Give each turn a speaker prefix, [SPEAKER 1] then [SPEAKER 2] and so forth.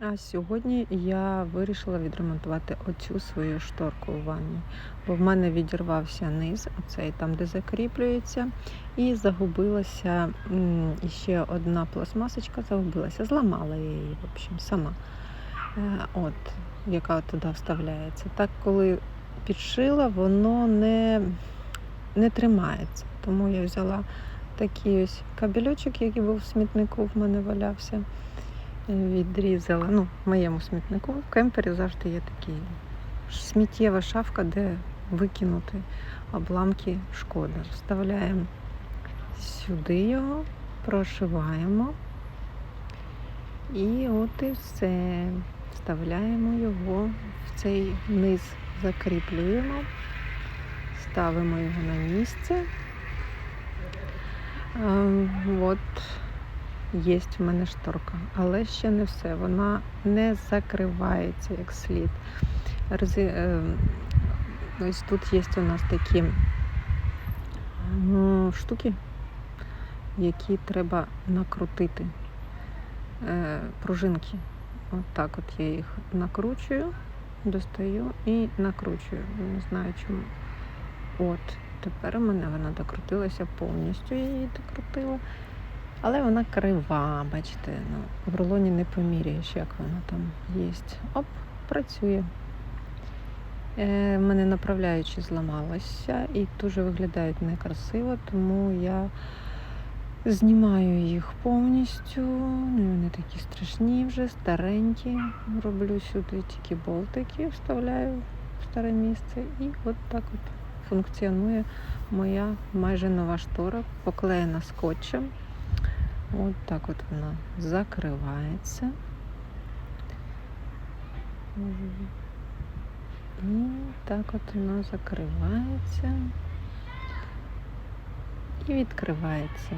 [SPEAKER 1] А сьогодні я вирішила відремонтувати оцю свою шторку у ванні, бо в мене відірвався низ, оцей там, де закріплюється, і загубилася м, іще одна пластмасочка, загубилася, зламала я її, в общем, сама. Е, От, яка туди вставляється. Так, коли підшила, воно не, не тримається. Тому я взяла такий ось кабельочок, який був в смітнику, в мене валявся відрізала. Ну, в моєму смітнику в кемпері завжди є такий сміттєва шафка, де викинути обламки шкоди. Вставляємо сюди його, прошиваємо. І от і все. Вставляємо його в цей низ, закріплюємо, ставимо його на місце. Ем, От Є в мене шторка, але ще не все. Вона не закривається як слід. Рези... е, Ось тут є у нас такі ну, штуки, які треба накрутити. Е, Пружинки. От от я їх накручую, достаю і накручую. Не знаю чому. От, тепер у мене вона докрутилася повністю, я її докрутила. Але вона крива, бачите, ну, в рулоні не поміряєш, як вона там є. Оп, працює. Е, мене направляючи зламалося і дуже виглядають некрасиво, тому я знімаю їх повністю. Ну, Вони такі страшні вже, старенькі. Роблю сюди тільки болтики, вставляю в старе місце. І от так от функціонує моя майже нова штора, поклеєна скотчем. От так от вона закривається. І так от вона закривається і відкривається.